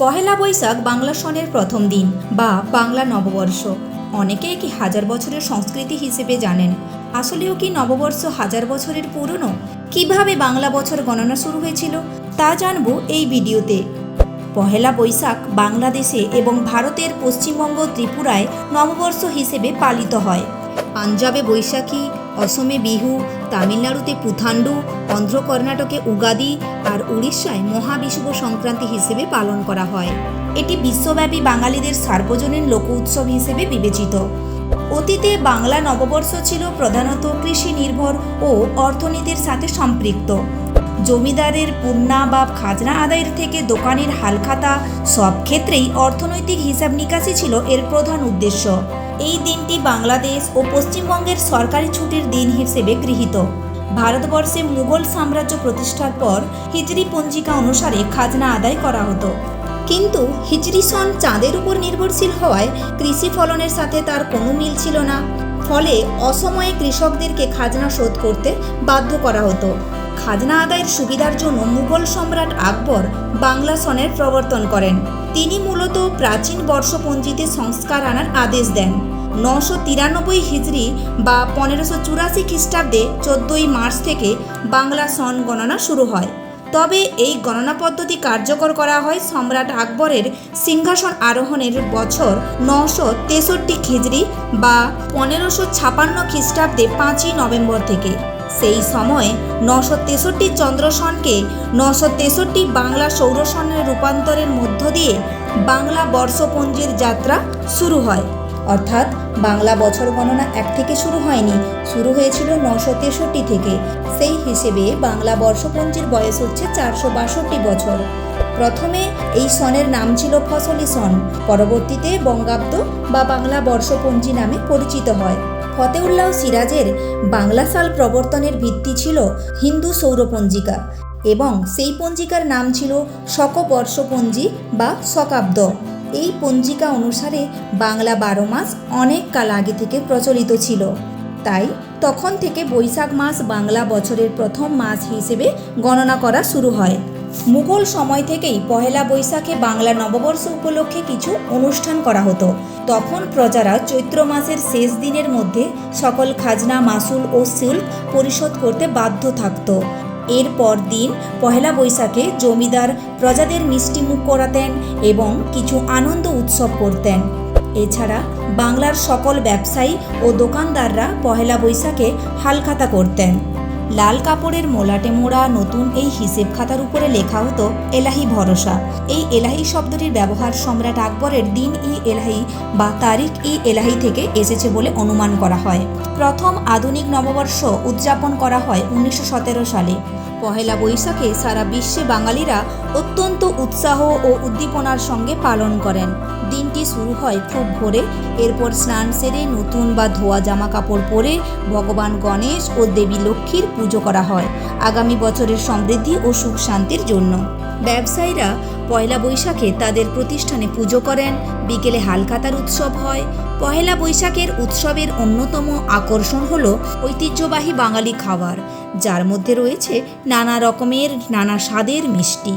পহেলা বৈশাখ বাংলা সনের প্রথম দিন বা বাংলা নববর্ষ। অনেকে একে হাজার বছরের সংস্কৃতি হিসেবে জানেন। আসলেও কি নববর্ষ হাজার বছরের পুরনো? কীভাবে বাংলা বছর গণনা শুরু হয়েছিল, তা জানব এই ভিডিওতে। পহেলা বৈশাখ বাংলাদেশে এবং ভারতের পশ্চিমবঙ্গ ত্রিপুরায় নববর্ষ হিসেবে পালিত হয়। পাঞ্জাবে বৈশাখী, অসমে বিহু তামিলনাড়ুতে পুথান্ডু অন্ধ্র কর্ণাটকে উগাদি আর উড়িষ্যায় মহাবিষুব সংক্রান্তি হিসেবে পালন করা হয়। এটি বিশ্বব্যাপী বাঙালিদের সার্বজনীন লোক উৎসব হিসেবে বিবেচিত। অতীতে বাংলা নববর্ষ ছিল প্রধানত কৃষি নির্ভর ও অর্থনীতির সাথে সম্পৃক্ত। জমিদারের পূর্ণা বা খাজনা আদায়ের থেকে দোকানের হালখাতা সব ক্ষেত্রেই অর্থনৈতিক হিসাব নিকাশি ছিল এর প্রধান উদ্দেশ্য। এই দিনটি বাংলাদেশ ও পশ্চিমবঙ্গের সরকারি ছুটির দিন হিসেবে গৃহীত। ভারতবর্ষে মুঘল সাম্রাজ্য প্রতিষ্ঠার পর হিজরি পঞ্জিকা অনুসারে খাজনা আদায় করা হতো। কিন্তু হিজরি সন চাঁদের উপর নির্ভরশীল হওয়ায় কৃষি ফলনের সাথে তার কোনো মিল ছিল না। ফলে অসময়ে কৃষকদেরকে খাজনা শোধ করতে বাধ্য করা হতো। খাজনা আদায়ের সুবিধার জন্য মুঘল সম্রাট আকবর বাংলা সনের প্রবর্তন করেন। তিনি মূলত প্রাচীন বর্ষপঞ্জিতে সংস্কার আনার আদেশ দেন। নশো তিরানব্বই হিজড়ি বা পনেরোশো চুরাশি খ্রিস্টাব্দে চোদ্দোই মার্চ থেকে বাংলা সন গণনা শুরু হয়। তবে এই গণনা পদ্ধতি কার্যকর করা হয় সম্রাট আকবরের সিংহাসন আরোহণের বছর নশো তেষট্টি খিজড়ি বা পনেরোশো ছাপান্ন খ্রিস্টাব্দে পাঁচই নভেম্বর থেকে। সেই সময় নশো তেষট্টি চন্দ্রসনকে নশো তেষট্টি বাংলা সৌরসনের রূপান্তরের মধ্য দিয়ে বাংলা বর্ষপঞ্জির যাত্রা শুরু হয়। অর্থাৎ বাংলা বছর গণনা এক থেকে শুরু হয়নি, শুরু হয়েছিল নশো তেষট্টি থেকে। সেই হিসেবে বাংলা বর্ষপঞ্জির বয়স হচ্ছে চারশো বাষট্টি বছর। প্রথমে এই সনের নাম ছিল ফসলি সন, পরবর্তীতে বঙ্গাব্দ বা বাংলা বর্ষপঞ্জি নামে পরিচিত হয়। ফতেউল্লাহ সিরাজের বাংলা সাল প্রবর্তনের ভিত্তি ছিল হিন্দু সৌরপঞ্জিকা এবং সেই পঞ্জিকার নাম ছিল শকবর্ষপঞ্জি বা শকাব্দ। এই পঞ্জিকা অনুসারে বাংলা বারো মাস অনেক কাল আগে থেকে প্রচলিত ছিল। তাই তখন থেকে বৈশাখ মাস বাংলা বছরের প্রথম মাস হিসেবে গণনা করা শুরু হয়। মুঘল সময় থেকেই পহেলা বৈশাখে বাংলা নববর্ষ উপলক্ষে কিছু অনুষ্ঠান করা হতো। তখন প্রজারা চৈত্র মাসের শেষ দিনের মধ্যে সকল খাজনা, মাসুল ও শুল্ক পরিশোধ করতে বাধ্য থাকতো। এরপর দিন পহেলা বৈশাখে জমিদার প্রজাদের মিষ্টি মুখ করাতেন এবং কিছু আনন্দ উৎসব করতেন। এছাড়া বাংলার সকল ব্যবসায়ী ও দোকানদাররা পহেলা বৈশাখে হালখাতা করতেন। লাল কাপড়ের মোলাটে মোড়া নতুন এই হিসেব খাতার উপরে লেখা হতো, এলাহি ভরসা। এই এলাহি শব্দটির ব্যবহার সম্রাট আকবরের দিন ই এলাহি বা তারিখ ই এলাহি থেকে এসেছে বলে অনুমান করা হয়। প্রথম আধুনিক নববর্ষ উদযাপন করা হয় উনিশশো সতেরো সালে। পহেলা বৈশাখে সারা বিশ্বে বাঙালিরা অত্যন্ত উৎসাহ ও উদ্দীপনার সঙ্গে পালন করেন। দিনটি শুরু হয় খুব ভোরে, এরপর স্নান সেরে নতুন বা ধোয়া জামা কাপড় পরে ভগবান গণেশ ও দেবী লক্ষ্মীর পুজো করা হয়। আগামী বছরের সমৃদ্ধি ও সুখ শান্তির জন্য। ব্যবসায়ীরা পয়লা বৈশাখে তাদের প্রতিষ্ঠানে পুজো করেন। বিকেলে হালখাতার উৎসব হয়। পয়লা বৈশাখের উৎসবের অন্যতম আকর্ষণ হল ঐতিহ্যবাহী বাঙালি খাবার, যার মধ্যে রয়েছে নানা রকমের, নানা স্বাদের মিষ্টি।